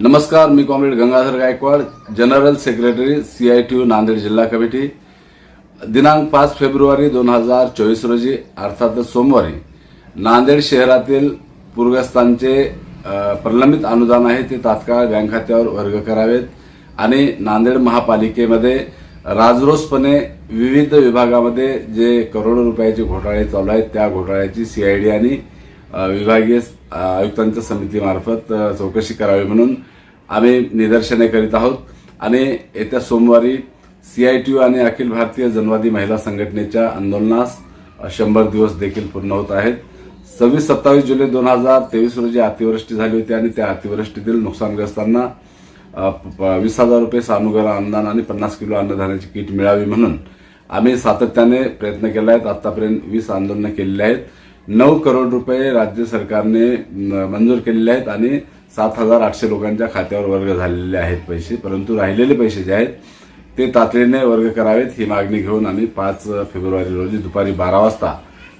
नमस्कार मी comrade Gangadhar Gaikwad general secretary CITU Nanded जिल्हा committee. दिनांक पाच फेब्रुवारी दोन हजार चोवीस रोजी अर्थातच सोमवारी नांदेड शहरातील पूरग्रस्तांचे प्रलंबित अनुदान आहे ते तात्काळ बँक खात्यावर वर्ग करावेत आणि नांदेड महापालिकेमध्ये राजरोसपणे विविध विभागामध्ये जे करोडो रुपयाचे घोटाळे चालू आहेत त्या घोटाळ्याची सीआयडी आणि विभागीय आयुक्तांच्या समितीमार्फत चौकशी करावी म्हणून आम्ही निदर्शने करीत आहोत. आणि येत्या सोमवारी सीआयटीयू आणि अखिल भारतीय जनवादी महिला संघटनेच्या आंदोलनास शंभर दिवस देखील पूर्ण होत आहेत. सव्वीस सत्तावीस जुलै दोन हजार तेवीस रोजी अतिवृष्टी झाली होती आणि त्या अतिवृष्टीतील नुकसानग्रस्तांना वीस हजार रुपये सानुग्रह अनुदान आणि पन्नास किलो अन्नधान्याची किट मिळावी म्हणून आम्ही सातत्याने प्रयत्न केला आहेत. आतापर्यंत वीस आंदोलनं केलेली आहेत. नऊ करोड रुपये राज्य सरकारने म- मंजूर केलेले आहेत आणि सात हजार आठशे लोकांच्या खात्यावर वर्ग झालेले आहेत पैसे परंतु राहिलेले पैसे जे आहेत ते तातडीने वर्ग करावेत ही मागणी घेऊन आम्ही पाच फेब्रुवारी रोजी दुपारी बारा वाजता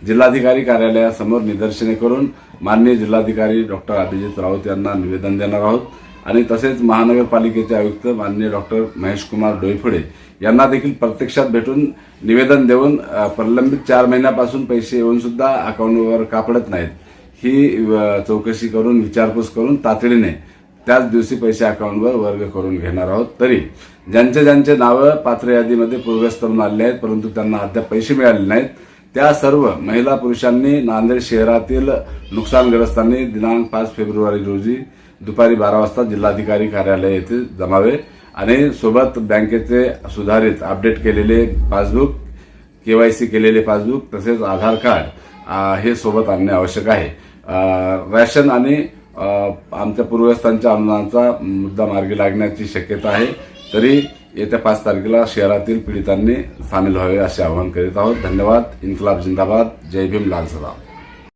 जिल्हाधिकारी कार्यालयासमोर निदर्शने करून माननीय जिल्हाधिकारी डॉक्टर अभिजित राऊत यांना निवेदन देणार आहोत. आणि तसेच महानगरपालिकेचे आयुक्त माननीय डॉक्टर महेशकुमार डोईफोडे यांना देखील प्रत्यक्षात भेटून निवेदन देऊन प्रलंबित चार महिन्यापासून पैसे येऊन सुद्धा अकाउंटवर का पडत नाहीत. ही चौकशी करून विचारपूस करून तातडीने त्याच दिवशी पैसे अकाउंटवर वर्ग करून घेणार आहोत. तरी ज्यांचे ज्यांचे नावं पात्र यादीमध्ये पूर्वग्रस्त म्हणून आले आहेत परंतु त्यांना अद्याप पैसे मिळाले नाहीत त्या सर्व महिला पुरुषांनी नांदेड शहरातील नुकसानग्रस्तांनी दिनांक पाच फेब्रुवारी रोजी दुपारी बारा वाजता जिल्हाधिकारी कार्यालय येथे जमावे आणि सोबत बँकेचे सुधारित अपडेट केलेले पासबुक केवायसी केलेले पासबुक तसेच आधार कार्ड हे सोबत आणणे आवश्यक आहे. रॅशन आणि आमच्या पूर्वस्थांच्या अनुदानाचा मुद्दा मार्गी लागण्याची शक्यता आहे. तरी येत्या पाच तारखेला शहरातील पीडितांनी सामील व्हावे असे आवाहन करीत आहोत. धन्यवाद. इन्कलाब जिंदाबाद. जय भीम. लाल सराव